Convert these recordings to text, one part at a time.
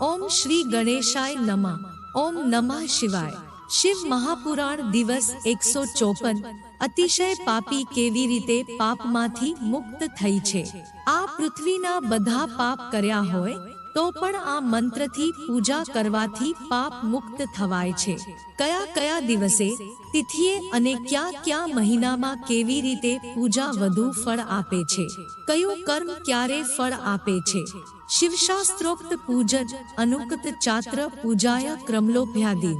ઓમ શ્રી ગણેશાય નમઃ. ઓમ નમઃ શિવાય. શિવ મહાપુરાણ દિવસ એકસો ચોપન. અતિશય પાપી કેવી રીતે પાપમાંથી મુક્ત થઈ છે? આ પૃથ્વીના બધા પાપ કર્યા હોય તો પણ આ મંત્રથી પૂજા કરવાથી પાપ મુક્ત થવાય છે. કયા કયા દિવસે, તિથિએ અને ક્યાં ક્યાં મહિનામાં કેવી રીતે પૂજા વધુ ફળ આપે છે? કયું કર્મ ક્યારે ફળ આપે છે? શિવશાસ્ત્રોક્ત પૂજન, અનુક્ત ચાત્ર પૂજાય ક્રમલોભ્યાદિ.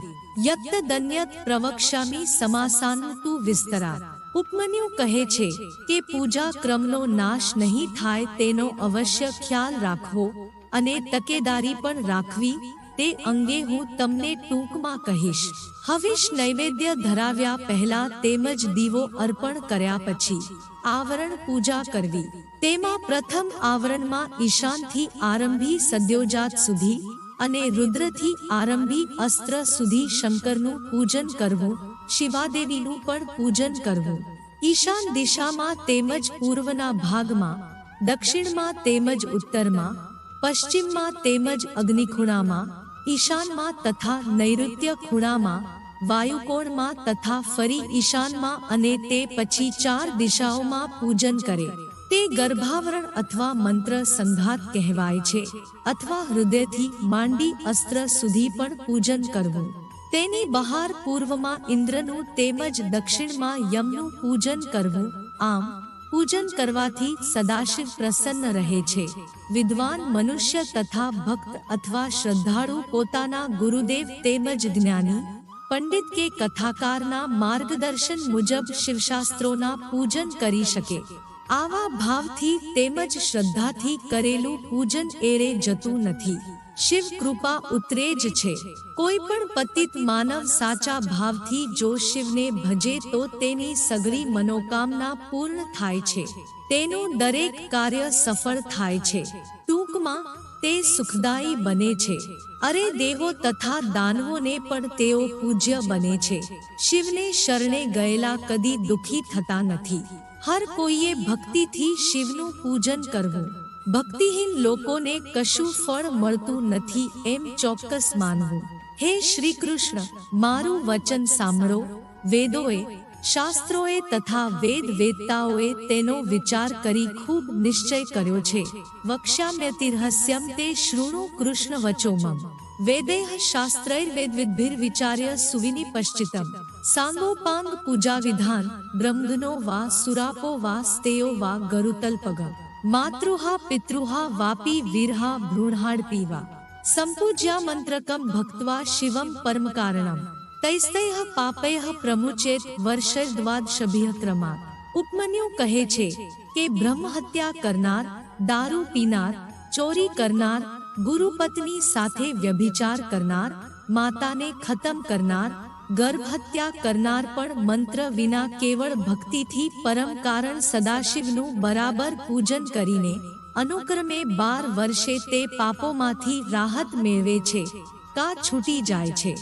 યત્ત દન્યત પ્રવક્ષ્યામી સમાસાનતુ વિસ્તરા. ઉપમન્યુ કહે છે કે પૂજા ક્રમનો નાશ નહીં થાય તેનો અવશ્ય ખ્યાલ રાખવો અને તકેદારી પણ રાખવી તે અંગે હું તમને ટૂંકમાં કહીશ. હવિષ નૈવેદ્ય ધરાવ્યા પહેલા તેમજ દીવો અર્પણ કર્યા પછી આવરણ પૂજા કરવી. તેમાં પ્રથમ આવરણમાં ઈશાનથી આરંભી સદ્યોજાત સુધી અને રુદ્રથી આરંભી અસ્ત્ર સુધી શંકરનું પૂજન કરવું, શિવાદેવીનું પણ પૂજન કરવું. ઈશાન દિશામાં તેમજ પૂર્વના ભાગમાં, દક્ષિણમાં તેમજ ઉત્તરમાં પશ્ચિમમાં તેમજ અગ્નિખૂણામાં, ઈશાનમાં તથા નૈઋત્ય ખૂણામાં, વાયુકોણમાં તથા ફરી ઈશાનમાં અને તે પછી ચાર દિશાઓમાં પૂજન કરે. તે ગર્ભાવરણ અથવા મંત્ર સંઘાત કહેવાય છે અથવા હૃદયથી માંડી અસ્ત્ર સુધી પણ પૂજન કરવું. તેની બહાર પૂર્વમાં ઇન્દ્રનું તેમજ દક્ષિણમાં યમનું પૂજન કરવું. આમ પૂજન કરવાથી સદાશિવ પ્રસન્ન રહે છે. વિદ્વાન મનુષ્ય તથા ભક્ત અથવા શ્રદ્ધાળુ પોતાના ગુરુદેવ તેમજ જ્ઞાની, પંડિત કે કથાકારના માર્ગદર્શન મુજબ શિવશાસ્ત્રોના પૂજન કરી શકે. આવા ભાવથી તેમજ શ્રદ્ધાથી કરેલું પૂજન એરે જતું નથી. શિવ કૃપા ઉતરે જ છે. કોઈ પણ પતિત માનવ સાચા ભાવથી જો શિવને ભજે તો તેની સગળી મનોકામના પૂર્ણ થાય છે. તેનું દરેક કાર્ય સફળ થાય છે. ટૂંકમાં, તે સુખદાયી બને છે. અરે દેવો તથા દાનવોને પણ તેઓ પૂજ્ય બને છે. શિવને શરણે ગયેલા કદી દુખી થતા નથી. હર કોઈએ ભક્તિથી શિવનું પૂજન કરવું. ભક્તિહીન લોકોને કશું ફળ મળતું નથી એમ ચોક્કસ માનવું. હે શ્રી કૃષ્ણ મારું વચન સાંભળો. વેદોએ, શાસ્ત્રોએ તથા વેદ વેદતાઓએ તેનો વિચાર કરી ખૂબ નિશ્ચય કર્યો છે. વક્ષ્યામ્યતિરહસ્યમ તે શૃણુ કૃષ્ણ વચોમમ વેદેહ શાસ્ત્રૈર્વેદવિદ્ભિર વિચાર્ય સુવિનિપશ્ચિતમ સાંગોપાંગ પૂજા વિધાન બ્રહ્મનો વા સુરાપો વા સ્તેયો વા ગરુતલ્પગમ. માતૃહા, પિતૃહા, વાપી, વીરહા ભ્રૂણહાડપીવા સંપૂજ્યા મંત્રકમ ભક્ત્વા શિવમ પરમ કારણમ તૈસ્તૈહ પાપૈહ પ્રમુચેત વર્ષદ્વાદ શભિહ ક્રમાત ઉપમન્યુ કહે છે કે બ્રહ્મ હત્યા કરનાર, દારૂ પીનાર, ચોરી કરનાર, ગુરુપત્ની સાથે વ્યભિચાર કરનાર, માતાને ખતમ કરનાર ગર્ભ હત્યા કરનાર પણ મંત્ર વિના કેવળ ભક્તિથી પરમ કારણ સદાશિવનું બરાબર પૂજન કરીને અનુક્રમે બાર વર્ષે તે પાપોમાંથી રાહત મેળવે છે, કા છૂટી જાય છે.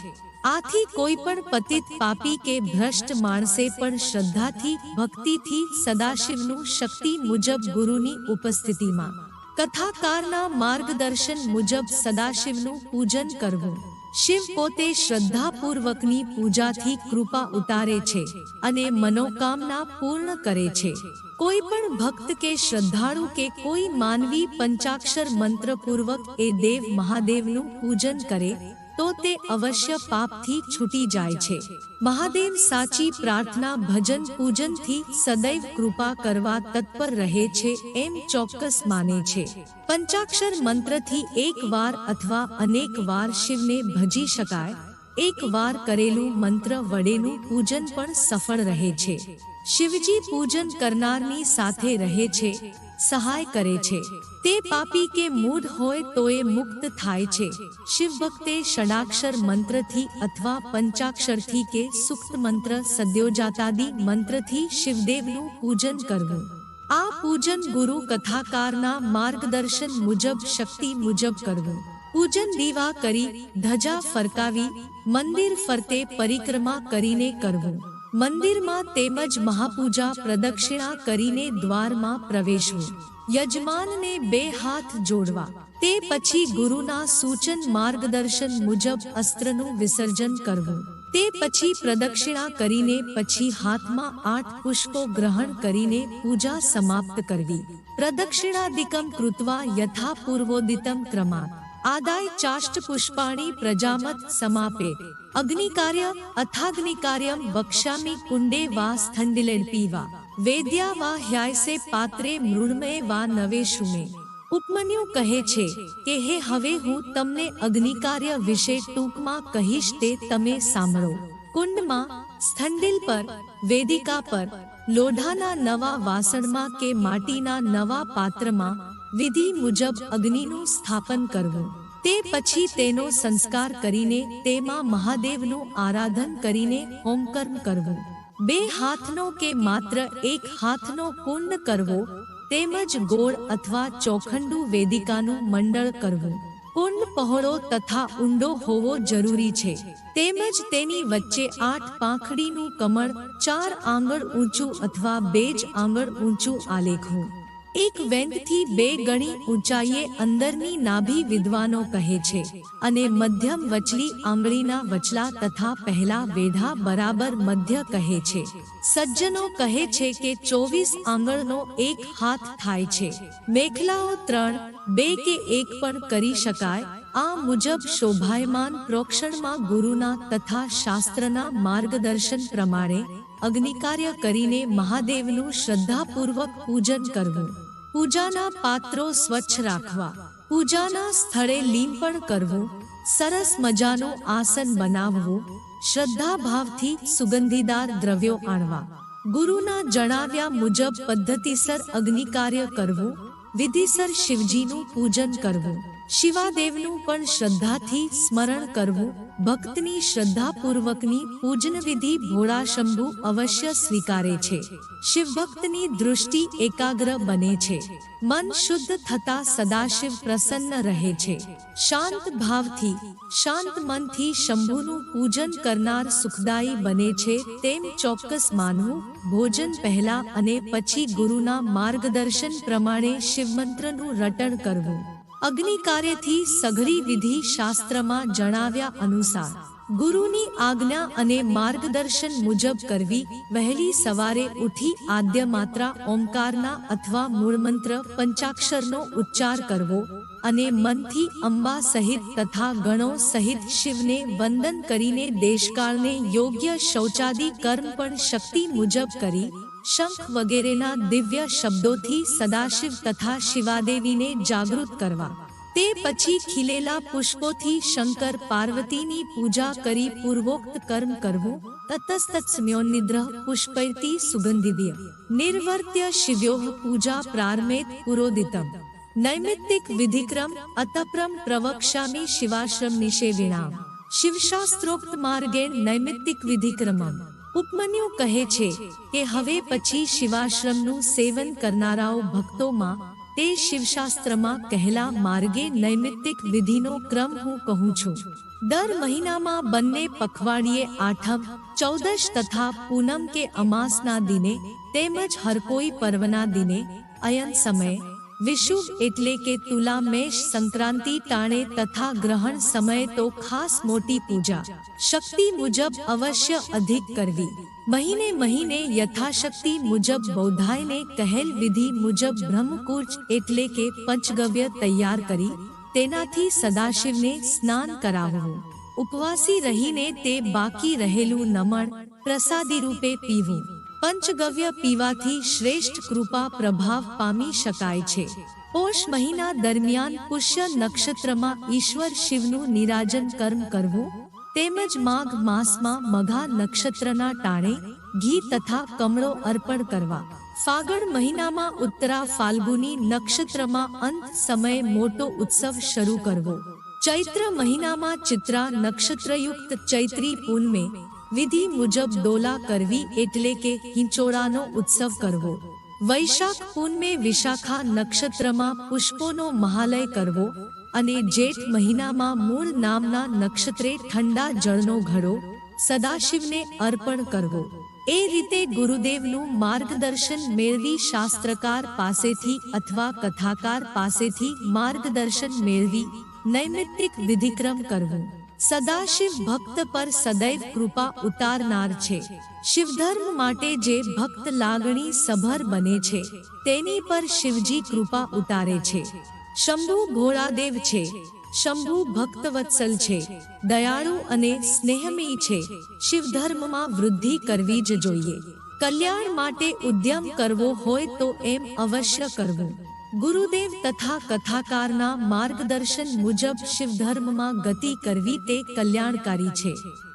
આથી કોઈ પણ પતિત પાપી કે ભ્રષ્ટ માણસે પણ શ્રદ્ધાથી, ભક્તિથી સદાશિવનું શક્તિ મુજબ ગુરુની ઉપસ્થિતિમાં. કથાકારના માર્ગદર્શન મુજબ સદાશિવનું પૂજન કરવું. શિવ પોતે શ્રદ્ધાપૂર્વકની પૂજાથી કૃપા ઉતારે છે અને મનોકામના પૂર્ણ કરે છે. કોઈ પણ ભક્ત કે શ્રદ્ધાળુ કે કોઈ માનવી પંચાક્ષર મંત્રપૂર્વક એ દેવ મહાદેવનું પૂજન કરે તો તે અવશ્ય પાપથી છૂટી જાય છે. મહાદેવ સાચી પ્રાર્થના, ભજન, પૂજનથી સદૈવ કૃપા કરવા તત્પર રહે છે એમ ચોક્કસ માને છે. પંચાક્ષર મંત્રથી એક વાર અથવા અનેક વાર શિવને ભજી શકાય. એક વાર કરેલું મંત્ર વડેનું પૂજન પણ સફળ રહે છે. શિવજી પૂજન કરનારની સાથે રહે છે, સહાય કરે છે. તે પાપી કે મૂઢ હોય તો એ મુક્ત થાય છે. શિવ ભક્તે ષડાક્ષર મંત્રથી અથવા પંચાક્ષરથી કે સુક્ત મંત્ર, સદ્યોજાતાદી મંત્રથી શિવદેવનું પૂજન કરવું. આ પૂજન ગુરુ કથાકારના માર્ગદર્શન મુજબ, શક્તિ મુજબ કરવું. પૂજન દીવા કરી ધજા ફરકાવી મંદિર ફરતે પરિક્રમા કરીને કરવું મંદિરમાં તેમજ મહાપૂજા પ્રદક્ષિણા કરીને દ્વારમાં પ્રવેશવું યજમાનને બે હાથ જોડવા તે પછી ગુરુના સૂચન માર્ગદર્શન મુજબ અસ્ત્રનું વિસર્જન કરવું તે પછી પ્રદક્ષિણા કરીને પછી હાથમાં આઠ પુષ્પો ગ્રહણ કરીને પૂજા સમાપ્ત કરવી પ્રદક્ષિણાદિકમ કૃત્વા યથા પૂર્વોદિતમ ક્રમાત આદાય ચાષ્ટ પુષ્પાણી પ્રજામત સમાપે. અગ્નિકાર્ય અથાગ્નિકાર્યમ વક્ષ્યામિ કુંડે વા સ્થંડિલેન પીવા. વેદ્યા વા હ્યાયસે પાત્રે મૃણમય વા નવેશુમે. ઉપમન્યુ કહે છે કે, હે, હવે હું તમને અગ્નિકાર્ય વિશે ટૂંકમાં કહીશ તે તમે સાંભળો. કુંડમાં સ્થંડિલ પર, વેદિકા પર, લોઢાના નવા વાસણમાં કે માટીના નવા પાત્રમાં વિધિ મુજબ અગ્નિનું સ્થાપન કરવું. તે પછી તેનો સંસ્કાર કરીને તેમાં મહાદેવનું આરાધન કરીને હોમકર્મ કરવું. બે હાથનો કે માત્ર એક હાથનો કુંડ કરવો, તેમજ ગોળ અથવા ચોખંડુ વેદિકાનું મંડળ કરવું. કુંડ પહોળો તથા ઊંડો હોવો જરૂરી છે. તેમજ તેની વચ્ચે આઠ પાંખડીનું કમળ, ચાર આંગળ ઊંચું અથવા બે જ આંગળ ઊંચું આલેખવું. એક વેંતથી બે ગણી ઊંચાઈએ અંદરની નાભી વિદ્વાનો કહે છે અને મધ્યમ વચલી આંગળીના વચલા તથા પહેલા વેઢા બરાબર મધ્ય કહે છે. સજ્જનો કહે છે કે ચોવીસ આંગળનો એક હાથ થાય છે. મેખલાઓ ત્રણ, બે કે એક પણ કરી શકાય. આ મુજબ શોભાયમાન પ્રોક્ષણમાં ગુરુના તથા શાસ્ત્રના માર્ગદર્શન પ્રમાણે અગ્નિકાર્ય કરીને મહાદેવનું શ્રદ્ધાપૂર્વક પૂજન કરવું. પૂજાના પાત્રો સ્વચ્છ રાખવા. પૂજાના સ્થળે લીંપણ કરવું, સરસ મજાનું આસન બનાવવું શ્રદ્ધા ભાવથી સુગંધીદાર દ્રવ્યો આણવા. ગુરુના જણાવ્યા મુજબ પદ્ધતિસર અગ્નિકાર્ય કરવું, વિધિસર શિવજીનું પૂજન કરવું. શિવાદેવનું પણ શ્રદ્ધાથી સ્મરણ કરવું, ભક્તની શ્રદ્ધાપૂર્વકની પૂજનવિધિ ભોળા શંભુ અવશ્ય સ્વીકારે છે. શિવભક્તની દૃષ્ટિ એકાગ્ર બને છે. મન શુદ્ધ થતા સદાશિવ પ્રસન્ન રહે છે. શાંત ભાવથી, શાંત મનથી શંભુનું પૂજન કરનાર સુખદાયી બને છે તેમ ચોક્કસ માનવું, ભોજન પહેલા અને પછી ગુરુના માર્ગદર્શન પ્રમાણે શિવમંત્રનું રટણ કરવું. અગ્નિ કાર્યથી સઘળી વિધિ શાસ્ત્રમાં જણાવ્યા અનુસાર, ગુરુની આજ્ઞા અને માર્ગદર્શન મુજબ કરવી વહેલી સવારે ઉઠી આદ્ય માત્રા ઓમકારના અથવા મૂળમંત્ર પંચાક્ષરનો ઉચ્ચાર કરવો અને મનથી અંબા સહિત તથા ગણો સહિત શિવને વંદન કરીને દેશકાળને યોગ્ય શૌચાદિ કર્મ પણ શક્તિ મુજબ કરી શંખ વગેરેના દિવ્ય શબ્દોથી સદાશિવ તથા શિવાદેવીને જાગૃત કરવા. તે પછી ખીલેલા પુષ્પોથી શંકર પાર્વતીની પૂજા કરી પૂર્વોક્ત કર્મ કરવું તતસ્તત્સમ્યોનિદ્રહ પુષ્પૈતી સુગંધિવ્ય નિર્વર્ત્ય શિવ્યોહ પૂજા પ્રારમેત પુરોદિતમ. નૈમિત્તિક વિધિક્રમ અતપ્રમ પ્રવક્ષ્યામિ શિવાશ્રમ નિષેવિણામ. શિવશાસ્ત્રોક્ત માર્ગે નૈમિત્તિક વિધિક્રમમ. ઉપમન્યુ કહે છે કે હવે પછી શિવાશ્રમનું સેવન કરનારાઓ ભક્તોમાં તે શિવશાસ્ત્રમાં કહેલા માર્ગે નૈમિત્તિક વિધિનો ક્રમ હું કહું છું. દર મહિનામાં બંને પખવાડિયે આઠમ, ચૌદશ તથા પૂનમ કે અમાસના દિને તેમજ હરકોઈ પર્વના દિને અયન સમયે વિષુવ એટલે કે તુલા મેષ સંક્રાંતિ ટાણે તથા ગ્રહણ સમયે તો ખાસ મોટી પૂજા. શક્તિ મુજબ અવશ્ય અધિક કરવી. મહિને મહિને યથાશક્તિ મુજબ બૌદ્ધાયને કહેલ વિધિ મુજબ બ્રહ્મકૂચ એટલે કે પંચગવ્ય તૈયાર કરી, તેનાથી સદાશિવને સ્નાન કરાવવું. ઉપવાસી રહીને તે બાકી રહેલું નમણ પ્રસાદી રૂપે પીવું. પંચગવ્ય પીવાથી શ્રેષ્ઠ કૃપા પ્રભાવ પામી શકાય છે. પોષ મહિના દરમિયાન પુષ્ય નક્ષત્રમાં ઈશ્વર શિવનું નિરાજન કર્મ કરવું, તેમજ માઘ માસમાં મઘા નક્ષત્રના ટાણે ઘી તથા કમળો અર્પણ કરવા. ફાગણ મહિનામાં ઉત્તરા ફાલ્ગુની નક્ષત્રમાં અંત સમયે મોટો ઉત્સવ શરૂ કરવો. ચૈત્ર મહિનામાં ચિત્રા નક્ષત્રયુક્ત ચૈત્રી પૂનમે વિધિ મુજબ ડોલા કરવી એટલે કે હિંચોળાનો ઉત્સવ કરવો. વૈશાખ પૂનમે વિશાખા નક્ષત્રમાં પુષ્પોનો મહાલય કરવો અને જેઠ મહિનામાં મૂળ નામના નક્ષત્રે ઠંડા જળનો ઘડો સદાશિવને અર્પણ કરવો. એ રીતે ગુરુદેવનું માર્ગદર્શન મેળવી શાસ્ત્રકાર પાસેથી અથવા કથાકાર પાસેથી માર્ગદર્શન મેળવી નૈમિત્તિક વિધિક્રમ કરવું. સદાશિવ ભક્ત પર સદૈવ કૃપા ઉતારનાર છે. શિવધર્મ માટે જે ભક્ત લાગણી સભર બને છે, તેની પર શિવજી કૃપા ઉતારે છે. શંભુ ભોળાદેવ છે, શંભુ ભક્તવત્સલ છે, દયાળુ અને સ્નેહમી છે, શિવધર્મમાં વૃદ્ધિ કરવી જ જોઈએ. કલ્યાણ માટે ઉદ્યમ કરવો હોય તો એમ અવશ્ય કરવું. ગુરુદેવ તથા કથાકારના માર્ગદર્શન મુજબ શિવધર્મમાં ગતિ કરવી તે કલ્યાણકારી છે.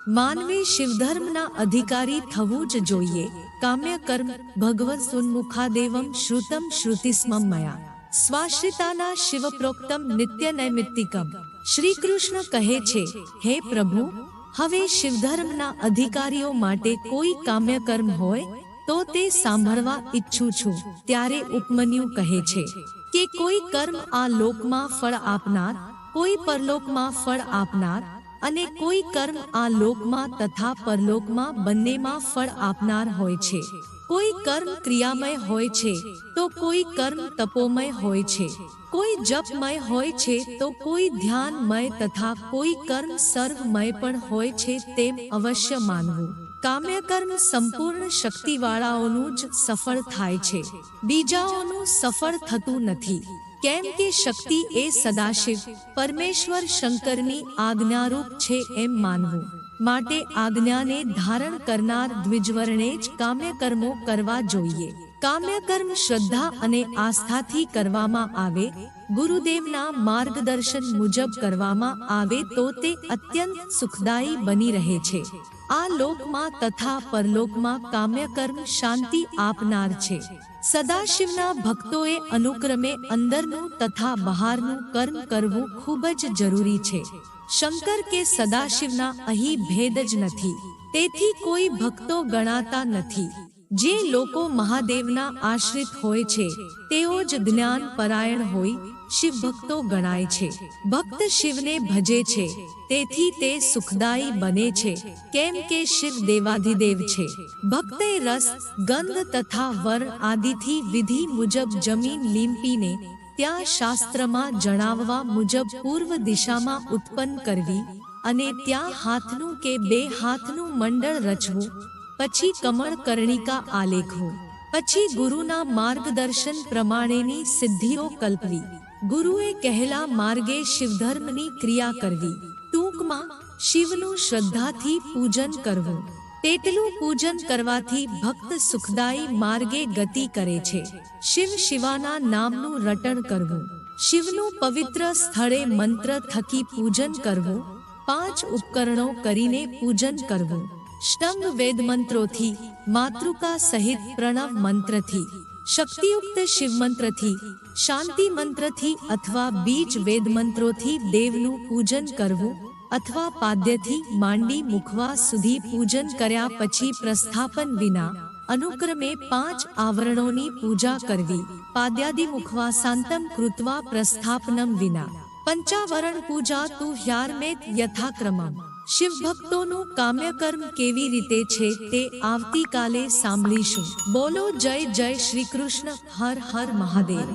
માનવે શિવધર્મના અધિકારી થવું જ જોઈએ. કામ્ય કર્મ ભગવત સુન્મુખાદેવમ શ્રુતમ શ્રુતિસ્મમ મયા. સ્વાશ્રિતાના શિવપ્રોક્તમ નિત્ય નૈમિત્તિકમ. શ્રી કૃષ્ણ કહે છે, હે પ્રભુ, હવે શિવધર્મના અધિકારીઓ માટે કોઈ કામ્ય કર્મ હોય? તો તે સાંભળવા ઈચ્છું છું. ત્યારે ઉપમન્યુ કહે છે કે કોઈ કર્મ આ લોકમાં ફળ આપનાર, કોઈ પરલોકમાં ફળ આપનાર અને કોઈ કર્મ આ લોકમાં તથા પરલોકમાં બંનેમાં ફળ આપનાર હોય છે. કોઈ કર્મ ક્રિયામય હોય છે તો કોઈ કર્મ તપોમય હોય છે. કોઈ જપમય હોય છે તો કોઈ ધ્યાનમય તથા કોઈ કર્મ સર્વમય પણ હોય છે તેમ અવશ્ય માનવું. કામ્ય કર્મ સંપૂર્ણ શક્તિવાળાઓનું જ સફળ થાય છે. બીજાઓનું સફળ થતું નથી. કેમ કે શક્તિ એ સદાશિવ, પરમેશ્વર શંકરની આજ્ઞારૂપ છે એમ માનવું. માટે આજ્ઞાને ધારણ કરનાર દ્વિજવર્ણે જ કામ્ય કર્મો કરવા જોઈએ. કામ્ય કર્મ શ્રદ્ધા અને આસ્થાથી કરવામાં આવે ગુરુદેવના માર્ગદર્શન મુજબ કરવામાં આવે તો તે અત્યંત સુખદાયી બની રહે છે. આ લોકમાં તથા પરલોકમાં કામ્યકર્મ શાંતિ આપનાર છે. સદાશિવના ભક્તોએ અનુક્રમે અંદરનું તથા બહારનું કર્મ કરવું ખૂબ જ જરૂરી છે. શંકર કે સદાશિવના અહીં ભેદ જ નથી. તેથી કોઈ ભક્તો ગણાતા નથી. જે લોકો મહાદેવના આશ્રિત હોય છે, તેઓ જ જ્ઞાન પરાયણ હોય શિવ ભક્તો ગણાય છે. ભક્ત શિવને ભજે છે. તેથી તે સુખદાયી બને છે. કેમ કે શિવ દેવાધિદેવ છે. ભક્તે રસ, ગંધ તથા વર આદિથી વિધિ મુજબ જમીન લીંપીને ત્યાં શાસ્ત્રમાં જણાવવા મુજબ પૂર્વ દિશામાં ઉત્પન્ન કરવી અને ત્યાં હાથનું કે બે હાથનું મંડળ રચવું, પછી કમળ કરણિકા આલેખવું, પછી ગુરુના માર્ગદર્શન પ્રમાણેની સિદ્ધિઓ કલ્પવી. ગુરુએ કહેલા માર્ગે શિવધર્મની ક્રિયા કરવી. ટૂંકમાં, શિવનું શ્રદ્ધાથી પૂજન કરવું. તેટલું પૂજન કરવાથી ભક્ત સુખદાયી માર્ગે ગતિ કરે છે. શિવ શિવાના નામનું રટણ કરવું. શિવનું પવિત્ર સ્થળે મંત્ર થકી પૂજન કરવું. પાંચ ઉપકરણો કરીને પૂજન કરવું. સ્ટંગ વેદ મંત્રોથી માતૃકા સહિત પ્રણવ મંત્રથી. શક્તિયુક્ત શિવ મંત્રથી શાંતિ મંત્રથી અથવા બીજ વેદ મંત્રોથી દેવનું પૂજન કરવું અથવા પાદ્યથી માંડી મુખવા સુધી પૂજન કર્યા પછી પ્રસ્થાપન વિના અનુક્રમે પાંચ આવરણોની પૂજા કરવી, પાદ્યાદિ મુખવા સાંતમ કૃત્વા પ્રસ્થાપનમ વિના. પંચાવરણ પૂજા તુ હ્યારમેત યથાક્રમમ. શિવ ભક્તોનું કામ્યકર્મ કેવી રીતે છે તે આવતીકાલે સાંભળીશું. બોલો જય જય શ્રી કૃષ્ણ. હર હર મહાદેવ.